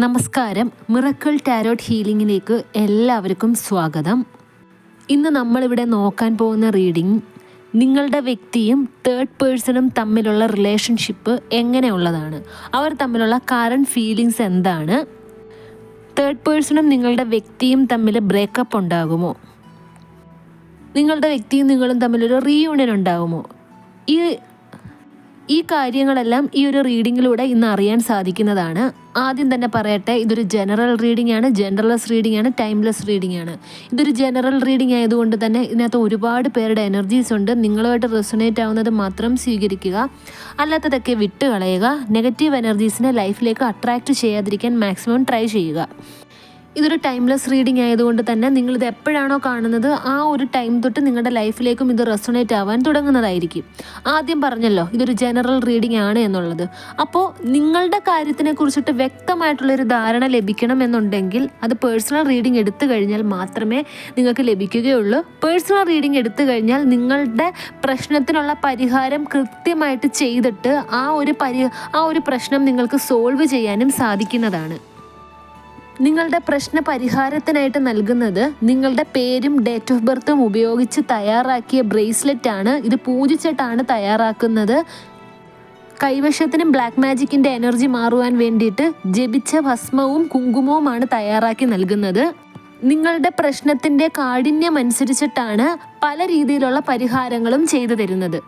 നമസ്കാരം. Miracle tarot ഹീലിംഗിലേക്ക് എല്ലാവർക്കും സ്വാഗതം. ഇന്ന് നമ്മളിവിടെ നോക്കാൻ പോകുന്ന റീഡിംഗ് നിങ്ങളുടെ വ്യക്തിയും തേർഡ് പേഴ്സണും തമ്മിലുള്ള റിലേഷൻഷിപ്പ് എങ്ങനെയുള്ളതാണ് അവർ തമ്മിലുള്ള കറണ്ട് ഫീലിങ്സ് എന്താണ്? തേർഡ് പേഴ്സണും നിങ്ങളുടെ വ്യക്തിയും തമ്മിൽ ബ്രേക്കപ്പ് ഉണ്ടാകുമോ? നിങ്ങളുടെ വ്യക്തിയും നിങ്ങളും തമ്മിലൊരു റീയൂണിയൻ ഉണ്ടാകുമോ? ഈ ഈ കാര്യങ്ങളെല്ലാം ഈ ഒരു റീഡിങ്ങിലൂടെ ഇന്ന് അറിയാൻ സാധിക്കുന്നതാണ്. ആദ്യം തന്നെ പറയട്ടെ ഇതൊരു ജനറൽ റീഡിംഗ് ആണ് ജനറലസ് റീഡിംഗ് ആണ് ടൈംലെസ് റീഡിംഗ് ആണ്. ഇതൊരു ജനറൽ റീഡിംഗ് ആയതുകൊണ്ട് തന്നെ ഇതിനകത്ത് ഒരുപാട് പേരുടെ എനർജീസ് ഉണ്ട്. നിങ്ങളുമായിട്ട് റെസൊനേറ്റ് ആവുന്നത് മാത്രം സ്വീകരിക്കുക. അല്ലാത്തതൊക്കെ വിട്ടുകളയുക. നെഗറ്റീവ് എനർജീസിനെ ലൈഫിലേക്ക് അട്രാക്റ്റ് ചെയ്യാതിരിക്കാൻ മാക്സിമം ട്രൈ ചെയ്യുക. ഇതൊരു ടൈംലെസ് റീഡിംഗ് ആയതുകൊണ്ട് തന്നെ നിങ്ങളിത് എപ്പോഴാണോ കാണുന്നത് ആ ഒരു ടൈം തൊട്ട് നിങ്ങളുടെ ലൈഫിലേക്കും ഇത് റെസണേറ്റ് ആവാൻ തുടങ്ങുന്നതായിരിക്കും. ആദ്യം പറഞ്ഞല്ലോ ഇതൊരു ജനറൽ റീഡിംഗ് ആണ് എന്നുള്ളത്. അപ്പോൾ നിങ്ങളുടെ കാര്യത്തിനെ കുറിച്ചിട്ട് വ്യക്തമായിട്ടുള്ളൊരു ധാരണ ലഭിക്കണം എന്നുണ്ടെങ്കിൽ അത് പേഴ്സണൽ റീഡിംഗ് എടുത്തു കഴിഞ്ഞാൽ മാത്രമേ നിങ്ങൾക്ക് ലഭിക്കുകയുള്ളൂ. പേഴ്സണൽ റീഡിംഗ് എടുത്തു കഴിഞ്ഞാൽ നിങ്ങളുടെ പ്രശ്നത്തിനുള്ള പരിഹാരം കൃത്യമായിട്ട് ചെയ്തിട്ട് ആ ഒരു പരി ആ ഒരു പ്രശ്നം നിങ്ങൾക്ക് സോൾവ് ചെയ്യാനും സാധിക്കുന്നതാണ്. നിങ്ങളുടെ പ്രശ്ന പരിഹാരത്തിനായിട്ട് നൽകുന്നത് നിങ്ങളുടെ പേരും ഡേറ്റ് ഓഫ് ബർത്തും ഉപയോഗിച്ച് തയ്യാറാക്കിയ ബ്രേസ്ലെറ്റ് ആണ്. ഇത് പൂജിച്ചിട്ടാണ് തയ്യാറാക്കുന്നത്. കൈവശത്തിനും ബ്ലാക്ക് മാജിക്കിന്റെ എനർജി മാറുവാൻ വേണ്ടിയിട്ട് ജപിച്ച ഭസ്മവും കുങ്കുമവുമാണ് തയ്യാറാക്കി നൽകുന്നത്. നിങ്ങളുടെ പ്രശ്നത്തിന്റെ കാഠിന്യം അനുസരിച്ചിട്ടാണ് പല രീതിയിലുള്ള പരിഹാരങ്ങളും ചെയ്തു തരുന്നത്.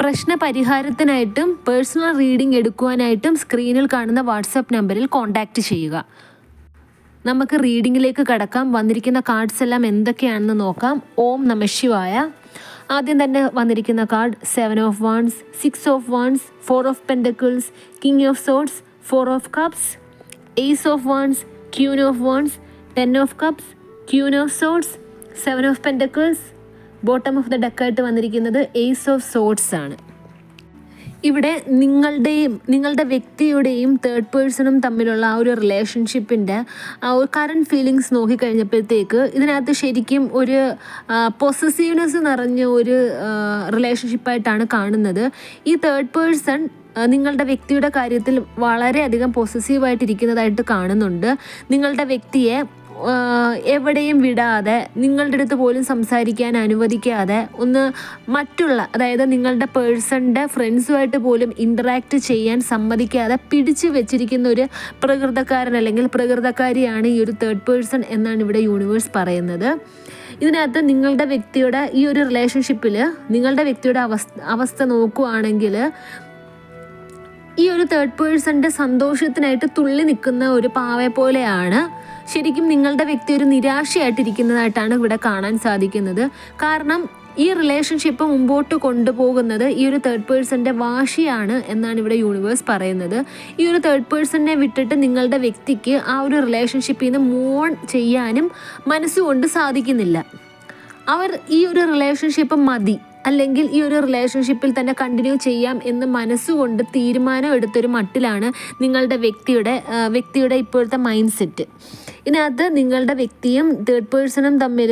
പ്രശ്ന പരിഹാരത്തിനായിട്ടും പേഴ്സണൽ റീഡിംഗ് എടുക്കുവാനായിട്ടും സ്ക്രീനിൽ കാണുന്ന വാട്സപ്പ് നമ്പറിൽ കോൺടാക്റ്റ് ചെയ്യുക. നമുക്ക് റീഡിങ്ങിലേക്ക് കടക്കാം. വന്നിരിക്കുന്ന കാർഡ്സ് എല്ലാം എന്തൊക്കെയാണെന്ന് നോക്കാം. ഓം നമ ശിവായ. ആദ്യം തന്നെ വന്നിരിക്കുന്ന card seven of wands six of wands four of pentacles king of swords four of cups ace of wands queen of wands ten of cups queen of swords seven of pentacles bottom of the ഡെക്കായിട്ട് വന്നിരിക്കുന്നത് ace of swords ആണ്. ഇവിടെ നിങ്ങളുടെയും നിങ്ങളുടെ വ്യക്തിയുടെയും third പേഴ്സണും തമ്മിലുള്ള ആ ഒരു റിലേഷൻഷിപ്പിന്റെ ആ ഒരു കറണ്ട് ഫീലിങ്സ് നോക്കിക്കഴിഞ്ഞപ്പോഴത്തേക്ക് ഇതിനകത്ത് ശരിക്കും ഒരു പൊസസീവ്നെസ് നിറഞ്ഞ ഒരു റിലേഷൻഷിപ്പായിട്ടാണ് കാണുന്നത്. ഈ തേർഡ് പേഴ്സൺ നിങ്ങളുടെ വ്യക്തിയുടെ കാര്യത്തിൽ വളരെയധികം പൊസസീവായിട്ടിരിക്കുന്നതായിട്ട് കാണുന്നുണ്ട്. നിങ്ങളുടെ വ്യക്തിയെ എവിടെയും വിടാതെ നിങ്ങളുടെ അടുത്ത് പോലും സംസാരിക്കാൻ അനുവദിക്കാതെ ഒന്ന് മറ്റുള്ള അതായത് നിങ്ങളുടെ പേഴ്സണിന്റെ ഫ്രണ്ട്സുമായിട്ട് പോലും ഇന്ററാക്ട് ചെയ്യാൻ സമ്മതിക്കാതെ പിടിച്ചു വെച്ചിരിക്കുന്ന ഒരു പ്രകൃതക്കാരൻ അല്ലെങ്കിൽ പ്രകൃതക്കാരിയാണ് ഈ ഒരു തേർഡ് പേഴ്സൺ എന്നാണ് ഇവിടെ യൂണിവേഴ്സ് പറയുന്നത്. ഇതിനകത്ത് നിങ്ങളുടെ വ്യക്തിയുടെ ഈ ഒരു റിലേഷൻഷിപ്പിൽ നിങ്ങളുടെ വ്യക്തിയുടെ അവസ്ഥ അവസ്ഥ നോക്കുകയാണെങ്കിൽ ഈ ഒരു തേർഡ് പേഴ്സണിന്റെ സന്തോഷത്തിനായിട്ട് തുള്ളി നിൽക്കുന്ന ഒരു പാവയെ പോലെയാണ് ശരിക്കും നിങ്ങളുടെ വ്യക്തി ഒരു നിരാശയായിട്ടിരിക്കുന്നതായിട്ടാണ് ഇവിടെ കാണാൻ സാധിക്കുന്നത്. കാരണം ഈ റിലേഷൻഷിപ്പ് മുമ്പോട്ട് കൊണ്ടുപോകുന്നത് ഈ ഒരു തേർഡ് പേഴ്സന്റെ വാശിയാണ് എന്നാണ് ഇവിടെ യൂണിവേഴ്സ് പറയുന്നത്. ഈ ഒരു തേർഡ് പേഴ്സണിനെ വിട്ടിട്ട് നിങ്ങളുടെ വ്യക്തിക്ക് ആ ഒരു റിലേഷൻഷിപ്പിൽ നിന്ന് മൂവ് ചെയ്യാനും മനസ്സുകൊണ്ട് സാധിക്കുന്നില്ല. അവർ ഈ ഒരു റിലേഷൻഷിപ്പ് മതി. അല്ലെങ്കിൽ ഈ ഒരു റിലേഷൻഷിപ്പിൽ തന്നെ കണ്ടിന്യൂ ചെയ്യാം എന്ന് മനസ്സുകൊണ്ട് തീരുമാനം എടുത്തൊരു മട്ടിലാണ് നിങ്ങളുടെ വ്യക്തിയുടെ വ്യക്തിയുടെ ഇപ്പോഴത്തെ മൈൻഡ് സെറ്റ് ഇതിനകത്ത് നിങ്ങളുടെ വ്യക്തിയും തേർഡ് പേഴ്സണും തമ്മിൽ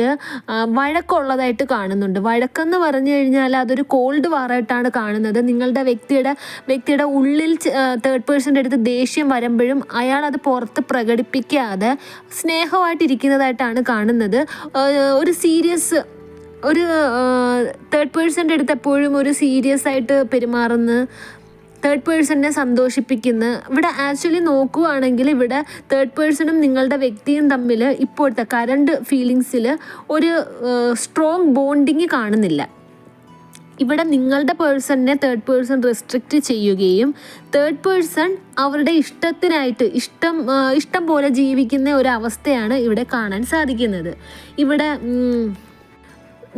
വഴക്കുള്ളതായിട്ട് കാണുന്നുണ്ട്. വഴക്കെന്ന് പറഞ്ഞു കഴിഞ്ഞാൽ അതൊരു കോൾഡ് വാറായിട്ടാണ് കാണുന്നത്. നിങ്ങളുടെ വ്യക്തിയുടെ വ്യക്തിയുടെ ഉള്ളിൽ തേർഡ് പേഴ്സന്റെ അടുത്ത് ദേഷ്യം വരുമ്പോഴും അയാൾ അത് പുറത്ത് പ്രകടിപ്പിക്കാതെ സ്നേഹമായിട്ടിരിക്കുന്നതായിട്ടാണ് കാണുന്നത്. ഒരു സീരിയസ് ഒരു തേർഡ് പേഴ്സന്റെ അടുത്ത് എപ്പോഴും ഒരു സീരിയസ് ആയിട്ട് പെരുമാറുന്ന തേർഡ് പേഴ്സണിനെ സന്തോഷിപ്പിക്കുന്ന ഇവിടെ ആക്ച്വലി നോക്കുവാണെങ്കിൽ ഇവിടെ തേർഡ് പേഴ്സണും നിങ്ങളുടെ വ്യക്തിയും തമ്മിൽ ഇപ്പോഴത്തെ കറണ്ട് ഫീലിങ്സിൽ ഒരു സ്ട്രോങ് ബോണ്ടിങ് കാണുന്നില്ല. ഇവിടെ നിങ്ങളുടെ പേഴ്സണിനെ തേർഡ് പേഴ്സൺ റെസ്ട്രിക്റ്റ് ചെയ്യുകയും തേർഡ് പേഴ്സൺ അവരുടെ ഇഷ്ടത്തിനായിട്ട് ഇഷ്ടം ഇഷ്ടം പോലെ ജീവിക്കുന്ന ഒരു അവസ്ഥയാണ് ഇവിടെ കാണാൻ സാധിക്കുന്നത്. ഇവിടെ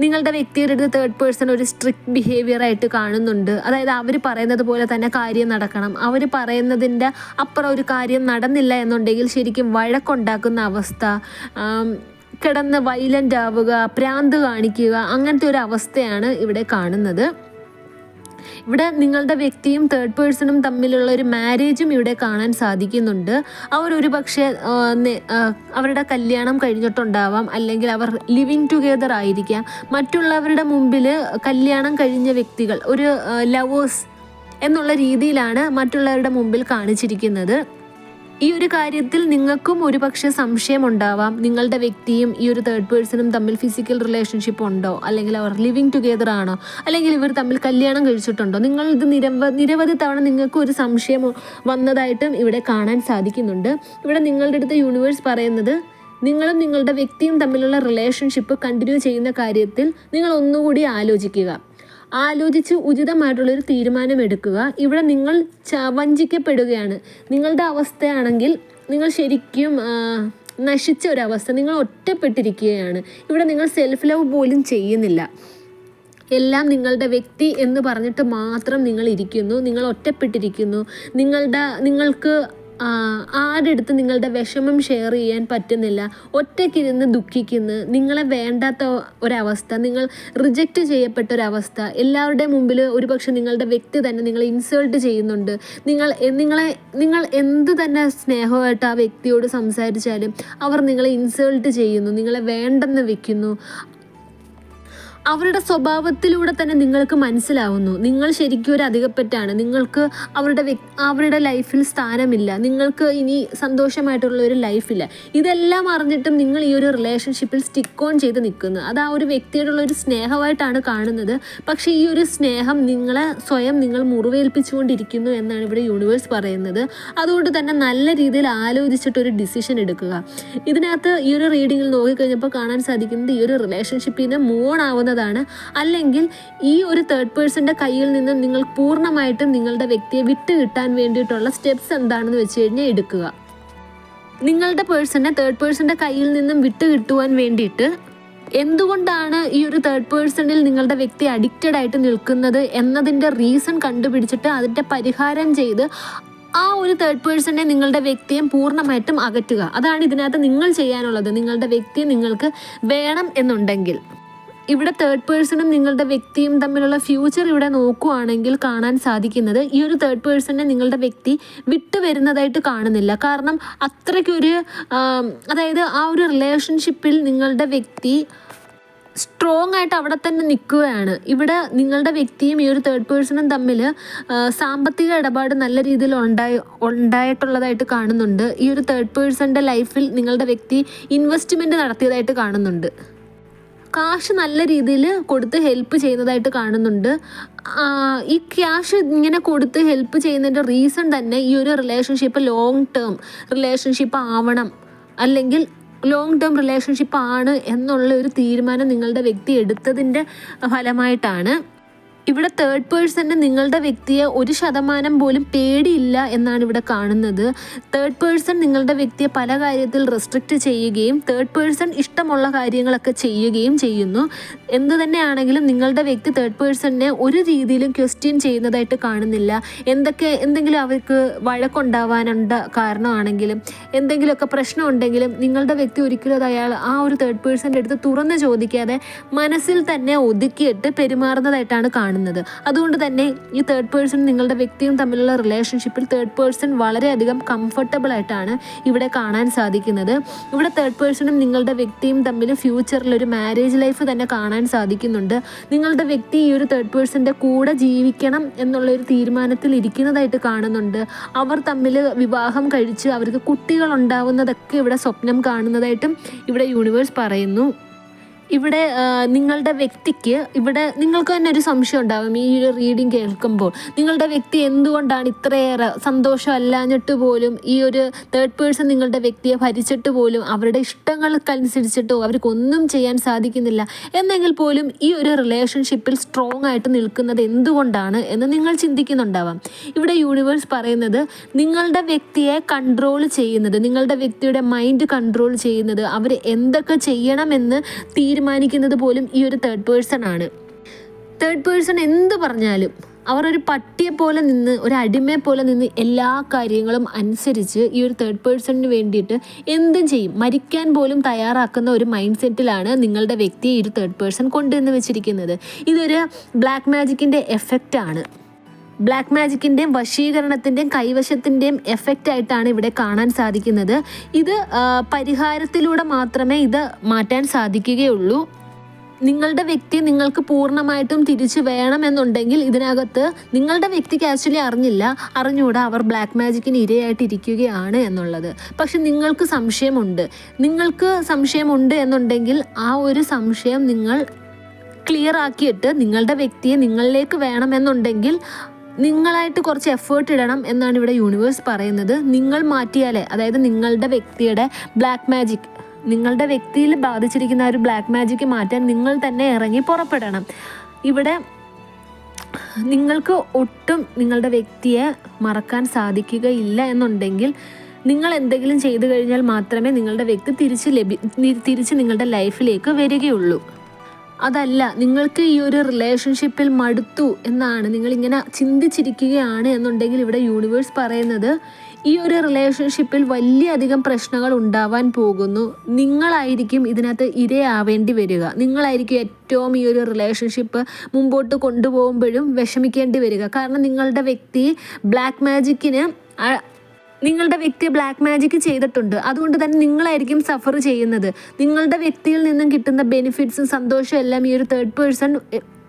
നിങ്ങളുടെ വ്യക്തിയുടെ തേർഡ് പേഴ്സൺ ഒരു സ്ട്രിക്ട് ബിഹേവിയർ ആയിട്ട് കാണുന്നുണ്ട്. അതായത് അവർ പറയുന്നത് പോലെ തന്നെ കാര്യം നടക്കണം. അവർ പറയുന്നതിന്റെ അപ്പുറം ഒരു കാര്യം നടന്നില്ല എന്നുണ്ടെങ്കിൽ ശരിക്കും വഴക്കുണ്ടാക്കുന്ന അവസ്ഥ കിടന്ന് വൈലന്റ് ആവുക പ്രാന്ത് കാണിക്കുക അങ്ങനത്തെ ഒരു അവസ്ഥയാണ് ഇവിടെ കാണുന്നത്. ഇവിടെ നിങ്ങളുടെ വ്യക്തിയും തേർഡ് പേഴ്സണും തമ്മിലുള്ള ഒരു മാരേജും ഇവിടെ കാണാൻ സാധിക്കുന്നുണ്ട്. അവർ ഒരു പക്ഷേ അവരുടെ കല്യാണം കഴിഞ്ഞിട്ടുണ്ടാവാം അല്ലെങ്കിൽ അവർ ലിവിങ് ടുഗെദർ ആയിരിക്കാം. മറ്റുള്ളവരുടെ മുമ്പിൽ കല്യാണം കഴിഞ്ഞ വ്യക്തികൾ ഒരു ലവേഴ്സ് എന്നുള്ള രീതിയിലാണ് മറ്റുള്ളവരുടെ മുമ്പിൽ കാണിച്ചിരിക്കുന്നത്. ഈ ഒരു കാര്യത്തിൽ നിങ്ങൾക്കും ഒരുപക്ഷെ സംശയം ഉണ്ടാവാം നിങ്ങളുടെ വ്യക്തിയും ഈ ഒരു തേർഡ് പേഴ്സണും തമ്മിൽ ഫിസിക്കൽ റിലേഷൻഷിപ്പ് ഉണ്ടോ? അല്ലെങ്കിൽ അവർ ലിവിങ് ടുഗെദർ ആണോ? അല്ലെങ്കിൽ ഇവർ തമ്മിൽ കല്യാണം കഴിച്ചിട്ടുണ്ടോ? നിങ്ങൾ ഇത് നിരവ നിരവധി തവണ നിങ്ങൾക്ക് ഒരു സംശയം വന്നതായിട്ടും ഇവിടെ കാണാൻ സാധിക്കുന്നുണ്ട്. ഇവിടെ നിങ്ങളുടെ അടുത്ത് യൂണിവേഴ്സ് പറയുന്നത് നിങ്ങളും നിങ്ങളുടെ വ്യക്തിയും തമ്മിലുള്ള റിലേഷൻഷിപ്പ് കണ്ടിന്യൂ ചെയ്യുന്ന കാര്യത്തിൽ നിങ്ങൾ ഒന്നുകൂടി ആലോചിക്കുക. ആലോചിച്ച് ഉചിതമായിട്ടുള്ളൊരു തീരുമാനം എടുക്കുക ഇവിടെ നിങ്ങൾ വഞ്ചിക്കപ്പെടുകയാണ് നിങ്ങളുടെ അവസ്ഥയാണെങ്കിൽ നിങ്ങൾ ശരിക്കും നശിച്ച ഒരവസ്ഥ. നിങ്ങൾ ഒറ്റപ്പെട്ടിരിക്കുകയാണ്. ഇവിടെ നിങ്ങൾ സെൽഫ് ലവ് പോലും ചെയ്യുന്നില്ല. എല്ലാം നിങ്ങളുടെ വ്യക്തി എന്ന് പറഞ്ഞിട്ട് മാത്രം നിങ്ങൾ ഇരിക്കുന്നു. നിങ്ങൾ ഒറ്റപ്പെട്ടിരിക്കുന്നു. നിങ്ങളുടെ നിങ്ങൾക്ക് ആ, ആരുടെ നിങ്ങളുടെ വിഷമം ഷെയർ ചെയ്യാൻ പറ്റുന്നില്ല? ഒറ്റയ്ക്കിരുന്ന് ദുഃഖിക്കുന്ന. നിങ്ങളെ വേണ്ടാത്ത ഒരവസ്ഥ നിങ്ങൾ റിജക്റ്റ് ചെയ്യപ്പെട്ട ഒരവസ്ഥ എല്ലാവരുടെ മുമ്പിൽ ഒരുപക്ഷെ നിങ്ങളുടെ വ്യക്തി തന്നെ നിങ്ങളെ ഇൻസൾട്ട് ചെയ്യുന്നുണ്ട്. നിങ്ങൾ നിങ്ങളെ നിങ്ങൾ എന്ത് തന്നെ സ്നേഹമായിട്ട് ആ വ്യക്തിയോട് സംസാരിച്ചാലും അവർ നിങ്ങളെ ഇൻസൾട്ട് ചെയ്യുന്നു നിങ്ങളെ വേണ്ടെന്ന് വെക്കുന്നു. അവരുടെ സ്വഭാവത്തിലൂടെ തന്നെ നിങ്ങൾക്ക് മനസ്സിലാവുന്നു. നിങ്ങൾ ശരിക്കും ഒരു അധികപ്പെട്ടാണ്. നിങ്ങൾക്ക് അവരുടെ അവരുടെ ലൈഫിൽ സ്ഥാനമില്ല. നിങ്ങൾക്ക് ഇനി സന്തോഷമായിട്ടുള്ള ഒരു ലൈഫില്ല. ഇതെല്ലാം അറിഞ്ഞിട്ടും നിങ്ങൾ ഈ ഒരു റിലേഷൻഷിപ്പിൽ സ്റ്റിക്ക് ഓൺ ചെയ്ത് നിൽക്കുന്നു. അത് ആ ഒരു വ്യക്തിയോടുള്ള ഒരു സ്നേഹമായിട്ടാണ് കാണുന്നത്. പക്ഷേ ഈ ഒരു സ്നേഹം നിങ്ങളെ സ്വയം നിങ്ങൾ മുറിവേൽപ്പിച്ചുകൊണ്ടിരിക്കുന്നു എന്നാണ് ഇവിടെ യൂണിവേഴ്സ് പറയുന്നത്. അതുകൊണ്ട് തന്നെ നല്ല രീതിയിൽ ആലോചിച്ചിട്ട് ഒരു ഡിസിഷൻ എടുക്കുക. ഇതിനകത്ത് ഈ ഒരു റീഡിങ്ങിൽ നോക്കിക്കഴിഞ്ഞപ്പോൾ കാണാൻ സാധിക്കുന്നത് ഈ ഒരു റിലേഷൻഷിപ്പിൽ നിന്ന് മൂൺ ആവുന്നതാണ് അല്ലെങ്കിൽ ഈ ഒരു തേർഡ് പേഴ്സന്റെ കയ്യിൽ നിന്നും നിങ്ങൾ പൂർണമായിട്ടും നിങ്ങളുടെ വ്യക്തിയെ വിട്ട് കിട്ടാൻ വേണ്ടിയിട്ടുള്ള സ്റ്റെപ്സ് എന്താണെന്ന് വെച്ച് കഴിഞ്ഞാൽ എടുക്കുക. നിങ്ങളുടെ പേഴ്സണെ തേർഡ് പേഴ്സന്റെ കയ്യിൽ നിന്നും വിട്ട് കിട്ടുവാൻ വേണ്ടിയിട്ട് എന്തുകൊണ്ടാണ് ഈ ഒരു തേർഡ് പേഴ്സണിൽ നിങ്ങളുടെ വ്യക്തി അഡിക്റ്റഡ് ആയിട്ട് നിൽക്കുന്നത് എന്നതിന്റെ റീസൺ കണ്ടുപിടിച്ചിട്ട് അതിന്റെ പരിഹാരം ചെയ്ത് ആ ഒരു തേർഡ് പേഴ്സണെ നിങ്ങളുടെ വ്യക്തിയെ പൂർണമായിട്ടും അകറ്റുക. അതാണ് ഇതിനകത്ത് നിങ്ങൾ ചെയ്യാനുള്ളത്. നിങ്ങളുടെ വ്യക്തിയെ നിങ്ങൾക്ക് വേണം എന്നുണ്ടെങ്കിൽ. ഇവിടെ തേർഡ് പേഴ്സണും നിങ്ങളുടെ വ്യക്തിയും തമ്മിലുള്ള ഫ്യൂച്ചർ ഇവിടെ നോക്കുവാണെങ്കിൽ കാണാൻ സാധിക്കുന്നത് ഈ ഒരു തേർഡ് പേഴ്സണെ നിങ്ങളുടെ വ്യക്തി വിട്ടു വരുന്നതായിട്ട് കാണുന്നില്ല. കാരണം അത്രയ്ക്കൊരു അതായത് ആ ഒരു റിലേഷൻഷിപ്പിൽ നിങ്ങളുടെ വ്യക്തി സ്ട്രോങ് ആയിട്ട് അവിടെ തന്നെ നിൽക്കുകയാണ്. ഇവിടെ നിങ്ങളുടെ വ്യക്തിയും ഈ ഒരു തേർഡ് പേഴ്സണും തമ്മിൽ സാമ്പത്തിക ഇടപാട് നല്ല രീതിയിൽ ഉണ്ടായി ഉണ്ടായിട്ടുള്ളതായിട്ട് കാണുന്നുണ്ട്. ഈ ഒരു തേർഡ് പേഴ്സണിന്റെ ലൈഫിൽ നിങ്ങളുടെ വ്യക്തി ഇൻവെസ്റ്റ്മെന്റ് നടത്തിയതായിട്ട് കാണുന്നുണ്ട്. കാശ് നല്ല രീതിയിൽ കൊടുത്ത് ഹെൽപ്പ് ചെയ്യുന്നതായിട്ട് കാണുന്നുണ്ട്. ഈ ക്യാഷ് ഇങ്ങനെ കൊടുത്ത് ഹെൽപ്പ് ചെയ്യുന്നതിന്റെ റീസൺ തന്നെ ഈ ഒരു റിലേഷൻഷിപ്പ് ലോങ് ടേം റിലേഷൻഷിപ്പ് ആവണം. അല്ലെങ്കിൽ ലോങ് ടേം റിലേഷൻഷിപ്പ് ആണ് എന്നുള്ള ഒരു തീരുമാനം നിങ്ങളുടെ വ്യക്തി എടുത്തതിന്റെ ഫലമായിട്ടാണ്. ഇവിടെ തേർഡ് പേഴ്സണ് നിങ്ങളുടെ വ്യക്തിയെ ഒരു ശതമാനം പോലും പേടിയില്ല എന്നാണ് ഇവിടെ കാണുന്നത്. തേർഡ് പേഴ്സൺ നിങ്ങളുടെ വ്യക്തിയെ പല കാര്യത്തിൽ റെസ്ട്രിക്റ്റ് ചെയ്യുകയും തേർഡ് പേഴ്സൺ ഇഷ്ടമുള്ള കാര്യങ്ങളൊക്കെ ചെയ്യുകയും ചെയ്യുന്നു. എന്തു തന്നെയാണെങ്കിലും നിങ്ങളുടെ വ്യക്തി തേർഡ് പേഴ്സണിനെ ഒരു രീതിയിലും ക്വസ്റ്റ്യൻ ചെയ്യുന്നതായിട്ട് കാണുന്നില്ല. എന്തൊക്കെ എന്തെങ്കിലും അവർക്ക് വഴക്കുണ്ടാവാനുണ്ട കാരണമാണെങ്കിലും എന്തെങ്കിലുമൊക്കെ പ്രശ്നം ഉണ്ടെങ്കിലും നിങ്ങളുടെ വ്യക്തി ഒരിക്കലും അത് അയാൾ ആ ഒരു തേർഡ് പേഴ്സന്റെ അടുത്ത് തുറന്ന് ചോദിക്കാതെ മനസ്സിൽ തന്നെ ഒതുക്കിയിട്ട് പെരുമാറുന്നതായിട്ടാണ് കാണുന്നത്. അതുകൊണ്ട് തന്നെ ഈ തേർഡ് പേഴ്സൺ നിങ്ങളുടെ വ്യക്തിയും തമ്മിലുള്ള റിലേഷൻഷിപ്പിൽ തേർഡ് പേഴ്സൺ വളരെയധികം കംഫർട്ടബിൾ ആയിട്ടാണ് ഇവിടെ കാണാൻ സാധിക്കുന്നത്. ഇവിടെ തേർഡ് പേഴ്സണും നിങ്ങളുടെ വ്യക്തിയും തമ്മിൽ ഫ്യൂച്ചറിൽ ഒരു മാരേജ് ലൈഫ് തന്നെ കാണാൻ സാധിക്കുന്നുണ്ട്. നിങ്ങളുടെ വ്യക്തി ഈ ഒരു തേർഡ് പേഴ്സന്റെ കൂടെ ജീവിക്കണം എന്നുള്ള ഒരു തീരുമാനത്തിൽ ഇരിക്കുന്നതായിട്ട് കാണുന്നുണ്ട്. അവർ തമ്മിൽ വിവാഹം കഴിച്ച് അവർക്ക് കുട്ടികൾ ഉണ്ടാവുന്നതൊക്കെ ഇവിടെ സ്വപ്നം കാണുന്നതായിട്ടും ഇവിടെ യൂണിവേഴ്സ് പറയുന്നു. ഇവിടെ നിങ്ങളുടെ വ്യക്തിക്ക് ഇവിടെ നിങ്ങൾക്ക് തന്നെ ഒരു സംശയം ഉണ്ടാകും ഈ ഒരു റീഡിങ് കേൾക്കുമ്പോൾ. നിങ്ങളുടെ വ്യക്തി എന്തുകൊണ്ടാണ് ഇത്രയേറെ സന്തോഷം അല്ലാഞ്ഞിട്ട് പോലും ഈ ഒരു തേർഡ് പേഴ്സൺ നിങ്ങളുടെ വ്യക്തിയെ ഭരിച്ചിട്ട് പോലും അവരുടെ ഇഷ്ടങ്ങൾക്കനുസരിച്ചിട്ടോ അവർക്കൊന്നും ചെയ്യാൻ സാധിക്കുന്നില്ല. എന്നെങ്കിൽ പോലും ഈ ഒരു റിലേഷൻഷിപ്പിൽ സ്ട്രോങ് ആയിട്ട് നിൽക്കുന്നത് എന്തുകൊണ്ടാണ് എന്ന് നിങ്ങൾ ചിന്തിക്കുന്നുണ്ടാവാം. ഇവിടെ യൂണിവേഴ്സ് പറയുന്നത് നിങ്ങളുടെ വ്യക്തിയെ കൺട്രോൾ ചെയ്യുന്നത് നിങ്ങളുടെ വ്യക്തിയുടെ മൈൻഡ് കൺട്രോൾ ചെയ്യുന്നത് അവർ എന്തൊക്കെ ചെയ്യണമെന്ന് തീരുമാനിക്കുന്നത് പോലും ഈ ഒരു തേർഡ് പേഴ്സൺ ആണ്. തേർഡ് പേഴ്സൺ എന്ത് പറഞ്ഞാലും അവർ ഒരു പട്ടിയെ പോലെ നിന്ന് ഒരു അടിമയെ പോലെ നിന്ന് എല്ലാ കാര്യങ്ങളും അനുസരിച്ച് ഈ ഒരു തേർഡ് പേഴ്സണിന് വേണ്ടിയിട്ട് എന്തും ചെയ്യും. മരിക്കാൻ പോലും തയ്യാറാക്കുന്ന ഒരു മൈൻഡ് സെറ്റിലാണ് നിങ്ങളുടെ വ്യക്തിയെ ഈ ഒരു തേർഡ് പേഴ്സൺ കൊണ്ടുവന്ന് വെച്ചിരിക്കുന്നത്. ഇതൊരു ബ്ലാക്ക് മാജിക്കിന്റെ എഫക്റ്റാണ് ബ്ലാക്ക് മാജിക്കിന്റെയും വശീകരണത്തിന്റെയും കൈവശത്തിന്റെയും എഫക്റ്റ് ആയിട്ടാണ് ഇവിടെ കാണാൻ സാധിക്കുന്നത്. ഇത് പരിഹാരത്തിലൂടെ മാത്രമേ ഇത് മാറ്റാൻ സാധിക്കുകയുള്ളൂ. നിങ്ങളുടെ വ്യക്തി നിങ്ങൾക്ക് പൂർണമായിട്ടും തിരിച്ചു വേണമെന്നുണ്ടെങ്കിൽ ഇതിനകത്ത് നിങ്ങളുടെ വ്യക്തിക്ക് ആക്ച്വലി അറിഞ്ഞില്ല. അറിഞ്ഞുകൂടാ അവർ ബ്ലാക്ക് മാജിക്കിന് ഇരയായിട്ട് ഇരിക്കുകയാണ് എന്നുള്ളത്. പക്ഷെ നിങ്ങൾക്ക് സംശയമുണ്ട്. നിങ്ങൾക്ക് സംശയമുണ്ട് എന്നുണ്ടെങ്കിൽ ആ ഒരു സംശയം നിങ്ങൾ ക്ലിയർ ആക്കിയിട്ട് നിങ്ങളുടെ വ്യക്തിയെ നിങ്ങളിലേക്ക് വേണമെന്നുണ്ടെങ്കിൽ നിങ്ങളായിട്ട് കുറച്ച് എഫേർട്ട് ഇടണം എന്നാണ് ഇവിടെ യൂണിവേഴ്സ് പറയുന്നത്. നിങ്ങൾ മാറ്റിയാലേ അതായത് നിങ്ങളുടെ വ്യക്തിയുടെ ബ്ലാക്ക് മാജിക് നിങ്ങളുടെ വ്യക്തിയിൽ ബാധിച്ചിരിക്കുന്ന ഒരു ബ്ലാക്ക് മാജിക് മാറ്റാൻ നിങ്ങൾ തന്നെ ഇറങ്ങി പുറപ്പെടണം. ഇവിടെ നിങ്ങൾക്ക് ഒട്ടും നിങ്ങളുടെ വ്യക്തിയെ മറക്കാൻ സാധിക്കുകയില്ല എന്നുണ്ടെങ്കിൽ നിങ്ങൾ എന്തെങ്കിലും ചെയ്തു കഴിഞ്ഞാൽ മാത്രമേ നിങ്ങളുടെ വ്യക്തി തിരിച്ച് ലഭി തിരിച്ച് നിങ്ങളുടെ ലൈഫിലേക്ക് വരികയുള്ളൂ. അതല്ല നിങ്ങൾക്ക് ഈ ഒരു റിലേഷൻഷിപ്പിൽ മടുത്തു എന്നാണ്. നിങ്ങൾ ഇങ്ങനെ ചിന്തിച്ചിരിക്കുകയാണ് എന്നുണ്ടെങ്കിൽ ഇവിടെ യൂണിവേഴ്സ് പറയുന്നത് ഈ ഒരു റിലേഷൻഷിപ്പിൽ വലിയ അധികം പ്രശ്നങ്ങൾ ഉണ്ടാവാൻ പോകുന്നു. നിങ്ങളായിരിക്കും ഇതിനകത്ത് ഇരയാവേണ്ടി വരിക. നിങ്ങളായിരിക്കും ഏറ്റവും ഈ ഒരു റിലേഷൻഷിപ്പ് മുമ്പോട്ട് കൊണ്ടുപോകുമ്പോഴും വിഷമിക്കേണ്ടി വരിക. കാരണം നിങ്ങളുടെ വ്യക്തി ബ്ലാക്ക് മാജിക്കിന് നിങ്ങളുടെ വ്യക്തി ബ്ലാക്ക് മാജിക് ചെയ്തിട്ടുണ്ട്. അതുകൊണ്ട് തന്നെ നിങ്ങളായിരിക്കും സഫർ ചെയ്യുന്നത്. നിങ്ങളുടെ വ്യക്തിയിൽ നിന്നും കിട്ടുന്ന ബെനിഫിറ്റ്സും സന്തോഷവും എല്ലാം ഈ ഒരു തേർഡ് പേഴ്സൺ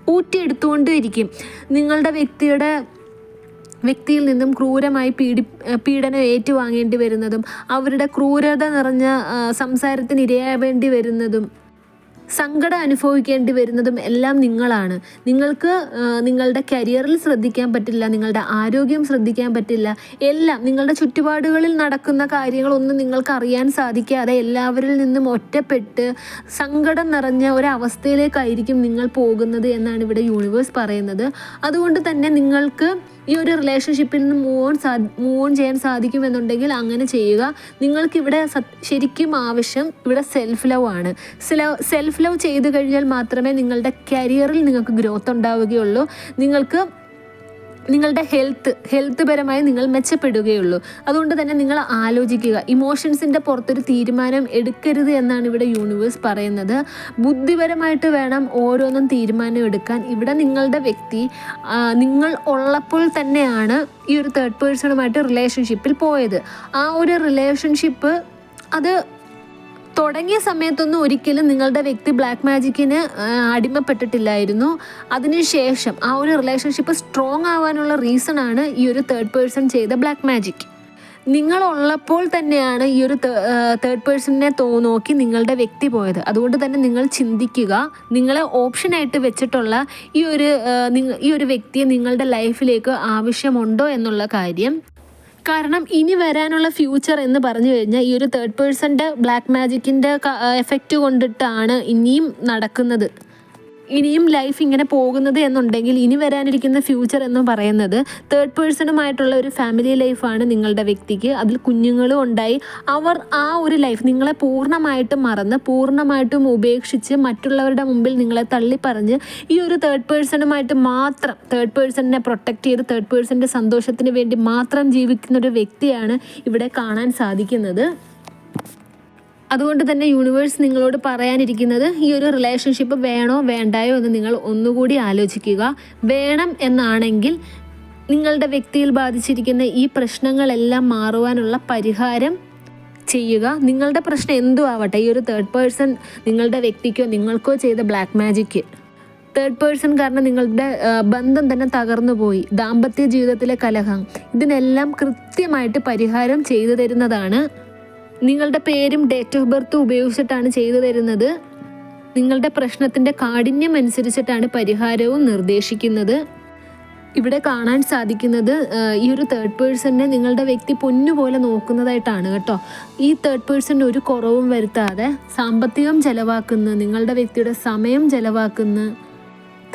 ഊറ്റിയെടുത്തുകൊണ്ടിരിക്കും. നിങ്ങളുടെ വ്യക്തിയുടെ വ്യക്തിയിൽ നിന്നും ക്രൂരമായി പീഡി പീഡനം ഏറ്റുവാങ്ങേണ്ടി വരുന്നതും അവരുടെ ക്രൂരത നിറഞ്ഞ സംസാരത്തിന് ഇരയാവേണ്ടി വരുന്നതും സങ്കടം അനുഭവിക്കേണ്ടി വരുന്നതും എല്ലാം നിങ്ങളാണ്. നിങ്ങൾക്ക് നിങ്ങളുടെ കരിയറിൽ ശ്രദ്ധിക്കാൻ പറ്റില്ല നിങ്ങളുടെ ആരോഗ്യം ശ്രദ്ധിക്കാൻ പറ്റില്ല എല്ലാം നിങ്ങളുടെ ചുറ്റുപാടുകളിൽ നടക്കുന്ന കാര്യങ്ങളൊന്നും നിങ്ങൾക്ക് അറിയാൻ സാധിക്കാതെ എല്ലാവരിൽ നിന്നും ഒറ്റപ്പെട്ട് സങ്കടം നിറഞ്ഞ ഒരവസ്ഥയിലേക്കായിരിക്കും നിങ്ങൾ പോകുന്നത് എന്നാണ് ഇവിടെ യൂണിവേഴ്സ് പറയുന്നത്. അതുകൊണ്ട് തന്നെ നിങ്ങൾക്ക് ഈ ഒരു റിലേഷൻഷിപ്പിൽ നിന്ന് മൂവ് ഓൺ സാ മൂവ് ഓൺ ചെയ്യാൻ സാധിക്കുമെന്നുണ്ടെങ്കിൽ അങ്ങനെ ചെയ്യുക. നിങ്ങൾക്ക് ഇവിടെ ശരിക്കും ആവശ്യം ഇവിടെ സെൽഫ് ലവ് ആണ്. സെൽഫ് ലവ് ചെയ്തു കഴിഞ്ഞാൽ മാത്രമേ നിങ്ങളുടെ കരിയറിൽ നിങ്ങൾക്ക് ഗ്രോത്ത് ഉണ്ടാവുകയുള്ളൂ. നിങ്ങൾക്ക് നിങ്ങളുടെ ഹെൽത്ത് ഹെൽത്ത് പരമായി നിങ്ങൾ മെച്ചപ്പെടുകയുള്ളൂ. അതുകൊണ്ട് തന്നെ നിങ്ങൾ ആലോചിക്കുക ഇമോഷൻസിന്റെ പുറത്തൊരു തീരുമാനം എടുക്കരുത് എന്നാണ് ഇവിടെ യൂണിവേഴ്സ് പറയുന്നത്. ബുദ്ധിപരമായിട്ട് വേണം ഓരോന്നും തീരുമാനം എടുക്കാൻ. ഇവിടെ നിങ്ങളുടെ വ്യക്തി നിങ്ങൾ ഉള്ളപ്പോൾ തന്നെയാണ് ഈ ഒരു തേർഡ് പേഴ്സണുമായിട്ട് റിലേഷൻഷിപ്പിൽ പോയത്. ആ ഒരു റിലേഷൻഷിപ്പ് അത് തുടങ്ങിയ സമയത്തൊന്നും ഒരിക്കലും നിങ്ങളുടെ വ്യക്തി ബ്ലാക്ക് മാജിക്കിന് അടിമപ്പെട്ടിട്ടില്ലായിരുന്നു. അതിനുശേഷം ആ ഒരു റിലേഷൻഷിപ്പ് സ്ട്രോങ് ആവാനുള്ള റീസൺ ആണ് ഈ ഒരു തേർഡ് പേഴ്സൺ ചെയ്ത ബ്ലാക്ക് മാജിക് നിങ്ങളുള്ളപ്പോൾ തന്നെയാണ് ഈ ഒരു തേർഡ് പേഴ്സണിനെ നോക്കി നിങ്ങളുടെ വ്യക്തി പോയത്. അതുകൊണ്ട് തന്നെ നിങ്ങൾ ചിന്തിക്കുക നിങ്ങളെ ഓപ്ഷനായിട്ട് വെച്ചിട്ടുള്ള ഈ ഒരു ഈ ഒരു വ്യക്തിയെ നിങ്ങളുടെ ലൈഫിലേക്ക് ആവശ്യമുണ്ടോ എന്നുള്ള കാര്യം കാരണം ഇനി വരാനുള്ള ഫ്യൂച്ചർ എന്ന് പറഞ്ഞു കഴിഞ്ഞാൽ ഈ ഒരു തേർഡ് പേഴ്സന്റെ ബ്ലാക്ക് മാജിക്കിന്റെ എഫക്റ്റ് കൊണ്ടിട്ടാണ് ഇനിയും നടക്കുന്നത്. ഇനിയും ലൈഫ് ഇങ്ങനെ പോകുന്നത് എന്നുണ്ടെങ്കിൽ ഇനി വരാനിരിക്കുന്ന ഫ്യൂച്ചർ എന്ന് പറയുന്നത് തേർഡ് പേഴ്സണുമായിട്ടുള്ള ഒരു ഫാമിലി ലൈഫാണ് നിങ്ങളുടെ വ്യക്തിക്ക്. അതിൽ കുഞ്ഞുങ്ങളും ഉണ്ടായി. അവർ ആ ഒരു ലൈഫ് നിങ്ങളെ പൂർണമായിട്ടും മറന്ന് പൂർണമായിട്ടും ഉപേക്ഷിച്ച് മറ്റുള്ളവരുടെ മുമ്പിൽ നിങ്ങളെ തള്ളിപ്പറഞ്ഞ് ഈ ഒരു തേർഡ് പേഴ്സണുമായിട്ട് മാത്രം തേർഡ് പേഴ്സണിനെ പ്രൊട്ടക്റ്റ് ചെയ്ത് തേർഡ് പേഴ്സണിന്റെ സന്തോഷത്തിന് വേണ്ടി മാത്രം ജീവിക്കുന്ന ഒരു വ്യക്തിയാണ് ഇവിടെ കാണാൻ സാധിക്കുന്നത്. അതുകൊണ്ട് തന്നെ യൂണിവേഴ്സ് നിങ്ങളോട് പറയാനിരിക്കുന്നത് ഈ ഒരു റിലേഷൻഷിപ്പ് വേണോ വേണ്ടായോ എന്ന് നിങ്ങൾ ഒന്നുകൂടി ആലോചിക്കുക. വേണം എന്നാണെങ്കിൽ നിങ്ങളുടെ വ്യക്തിയിൽ ബാധിച്ചിരിക്കുന്ന ഈ പ്രശ്നങ്ങളെല്ലാം മാറുവാനുള്ള പരിഹാരം ചെയ്യുക. നിങ്ങളുടെ പ്രശ്നം എന്തോ ആവട്ടെ ഈ ഒരു തേർഡ് പേഴ്സൺ നിങ്ങളുടെ വ്യക്തിക്കോ നിങ്ങൾക്കോ ചെയ്ത ബ്ലാക്ക് മാജിക്ക് തേർഡ് പേഴ്സൺ കാരണം നിങ്ങളുടെ ബന്ധം തന്നെ തകർന്നു പോയി ദാമ്പത്യ ജീവിതത്തിലെ കലഹം. ഇതിനെല്ലാം കൃത്യമായിട്ട് പരിഹാരം ചെയ്തു തരുന്നതാണ് നിങ്ങളുടെ പേരും ഡേറ്റ് ഓഫ് ബർത്തും ഉപയോഗിച്ചിട്ടാണ് ചെയ്തു തരുന്നത്. നിങ്ങളുടെ പ്രശ്നത്തിന്റെ കാഠിന്യം അനുസരിച്ചിട്ടാണ് പരിഹാരവും നിർദ്ദേശിക്കുന്നത്. ഇവിടെ കാണാൻ സാധിക്കുന്നത് ഈ ഒരു തേർഡ് പേഴ്സണിനെ നിങ്ങളുടെ വ്യക്തി പൊന്നുപോലെ നോക്കുന്നതായിട്ടാണ് കേട്ടോ. ഈ തേർഡ് പേഴ്സൺ ഒരു കുറവും വരുത്താതെ സാമ്പത്തികം ചെലവാക്കുന്ന നിങ്ങളുടെ വ്യക്തിയുടെ സമയം ചെലവാക്കുന്ന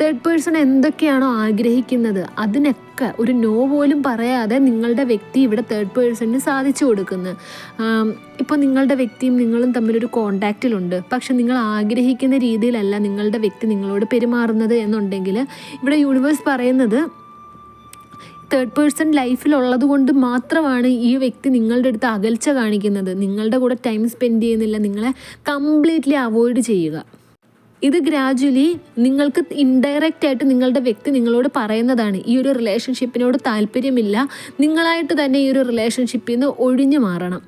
തേർഡ് പേഴ്സൺ എന്തൊക്കെയാണോ ആഗ്രഹിക്കുന്നത് അതിനൊക്കെ ഒരു നോ പോലും പറയാതെ നിങ്ങളുടെ വ്യക്തി ഇവിടെ തേർഡ് പേഴ്സണിന് സാധിച്ചു കൊടുക്കുന്നു. ഇപ്പോൾ നിങ്ങളുടെ വ്യക്തിയും നിങ്ങളും തമ്മിലൊരു കോണ്ടാക്റ്റിലുണ്ട് പക്ഷെ നിങ്ങൾ ആഗ്രഹിക്കുന്ന രീതിയിലല്ല നിങ്ങളുടെ വ്യക്തി നിങ്ങളോട് പെരുമാറുന്നത് എന്നുണ്ടെങ്കിൽ ഇവിടെ യൂണിവേഴ്സ് പറയുന്നത് തേർഡ് പേഴ്സൺ ലൈഫിലുള്ളത് കൊണ്ട് മാത്രമാണ് ഈ വ്യക്തി നിങ്ങളുടെ അടുത്ത് അകൽച്ച കാണിക്കുന്നത്. നിങ്ങളുടെ കൂടെ ടൈം സ്പെൻഡ് ചെയ്യുന്നില്ല. നിങ്ങളെ കംപ്ലീറ്റ്ലി അവോയ്ഡ് ചെയ്യുക. ഇത് ഗ്രാജുവലി നിങ്ങൾക്ക് ഇൻഡയറക്റ്റ് ആയിട്ട് നിങ്ങളുടെ വ്യക്തി നിങ്ങളോട് പറയുന്നതാണ്. ഈ ഒരു റിലേഷൻഷിപ്പിനോട് താല്പര്യമില്ല. നിങ്ങളായിട്ട് തന്നെ ഈ ഒരു റിലേഷൻഷിപ്പിൽ നിന്ന് ഒഴിഞ്ഞു മാറണം.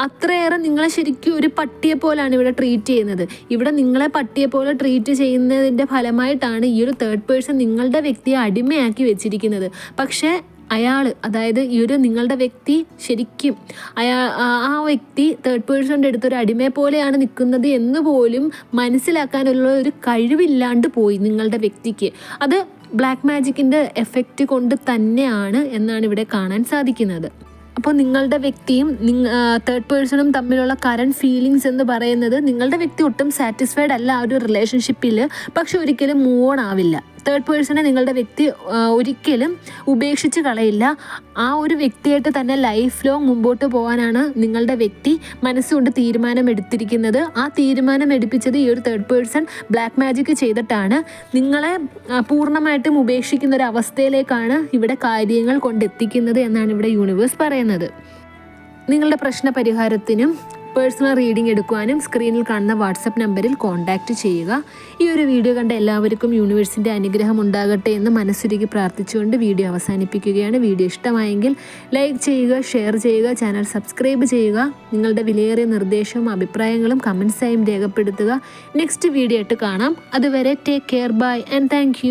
അത്രയേറെ നിങ്ങളെ ശരിക്കും ഒരു പട്ടിയെ പോലാണ് ഇവിടെ ട്രീറ്റ് ചെയ്യുന്നത്. ഇവിടെ നിങ്ങളെ പട്ടിയെ പോലെ ട്രീറ്റ് ചെയ്യുന്നതിന്റെ ഫലമായിട്ടാണ് ഈ ഒരു തേർഡ് പേഴ്സൺ നിങ്ങളുടെ വ്യക്തിയെ അടിമയാക്കി വെച്ചിരിക്കുന്നത്. പക്ഷേ അയാൾ അതായത് ഈ ഒരു നിങ്ങളുടെ വ്യക്തി ശരിക്കും അയാ ആ- വ്യക്തി തേർഡ് പേഴ്സണിന്റെ അടുത്ത് ഒരു അടിമയെ പോലെയാണ് നിൽക്കുന്നത് എന്ന് പോലും മനസ്സിലാക്കാനുള്ള ഒരു കഴിവില്ലാണ്ട് പോയി നിങ്ങളുടെ വ്യക്തിക്ക്. അത് ബ്ലാക്ക് മാജിക്കിന്റെ എഫക്റ്റ് കൊണ്ട് തന്നെയാണ് എന്നാണ് ഇവിടെ കാണാൻ സാധിക്കുന്നത്. അപ്പോൾ നിങ്ങളുടെ വ്യക്തിയും തേർഡ് പേഴ്സണും തമ്മിലുള്ള കറണ്ട് ഫീലിങ്സ് എന്ന് പറയുന്നത് നിങ്ങളുടെ വ്യക്തി ഒട്ടും സാറ്റിസ്ഫൈഡ് അല്ല ആ ഒരു റിലേഷൻഷിപ്പിൽ പക്ഷെ ഒരിക്കലും മൂവ് ഓൺ ആവില്ല. തേർഡ് പേഴ്സണെ നിങ്ങളുടെ വ്യക്തി ഒരിക്കലും ഉപേക്ഷിച്ച് കളയില്ല. ആ ഒരു വ്യക്തിയായിട്ട് തന്നെ ലൈഫ് ലോങ് മുമ്പോട്ട് പോകാനാണ് നിങ്ങളുടെ വ്യക്തി മനസ്സുകൊണ്ട് തീരുമാനം എടുത്തിരിക്കുന്നത് ആ തീരുമാനം എടുപ്പിച്ചത് ഈ ഒരു തേർഡ് പേഴ്സൺ ബ്ലാക്ക് മാജിക് ചെയ്തിട്ടാണ്. നിങ്ങളെ പൂർണമായിട്ടും ഉപേക്ഷിക്കുന്ന ഒരു അവസ്ഥയിലേക്കാണ് ഇവിടെ കാര്യങ്ങൾ കൊണ്ടെത്തിക്കുന്നത് എന്നാണ് ഇവിടെ യൂണിവേഴ്സ് പറയുന്നത്. നിങ്ങളുടെ പ്രശ്ന പരിഹാരത്തിനും പേഴ്സണൽ റീഡിംഗ് എടുക്കുവാനും സ്ക്രീനിൽ കാണുന്ന വാട്സപ്പ് നമ്പറിൽ കോൺടാക്റ്റ് ചെയ്യുക. ഈ ഒരു വീഡിയോ കണ്ട എല്ലാവർക്കും യൂണിവേഴ്സിന്റെ അനുഗ്രഹം ഉണ്ടാകട്ടെ എന്ന് മനസ്സുരുകി പ്രാർത്ഥിച്ചുകൊണ്ട് വീഡിയോ അവസാനിപ്പിക്കുകയാണ്. വീഡിയോ ഇഷ്ടമായെങ്കിൽ ലൈക്ക് ചെയ്യുക ഷെയർ ചെയ്യുക ചാനൽ സബ്സ്ക്രൈബ് ചെയ്യുക. നിങ്ങളുടെ വിലയേറിയ നിർദ്ദേശവും അഭിപ്രായങ്ങളും കമൻസായും രേഖപ്പെടുത്തുക. നെക്സ്റ്റ് വീഡിയോ ആയിട്ട് കാണാം. അതുവരെ take care bye and thank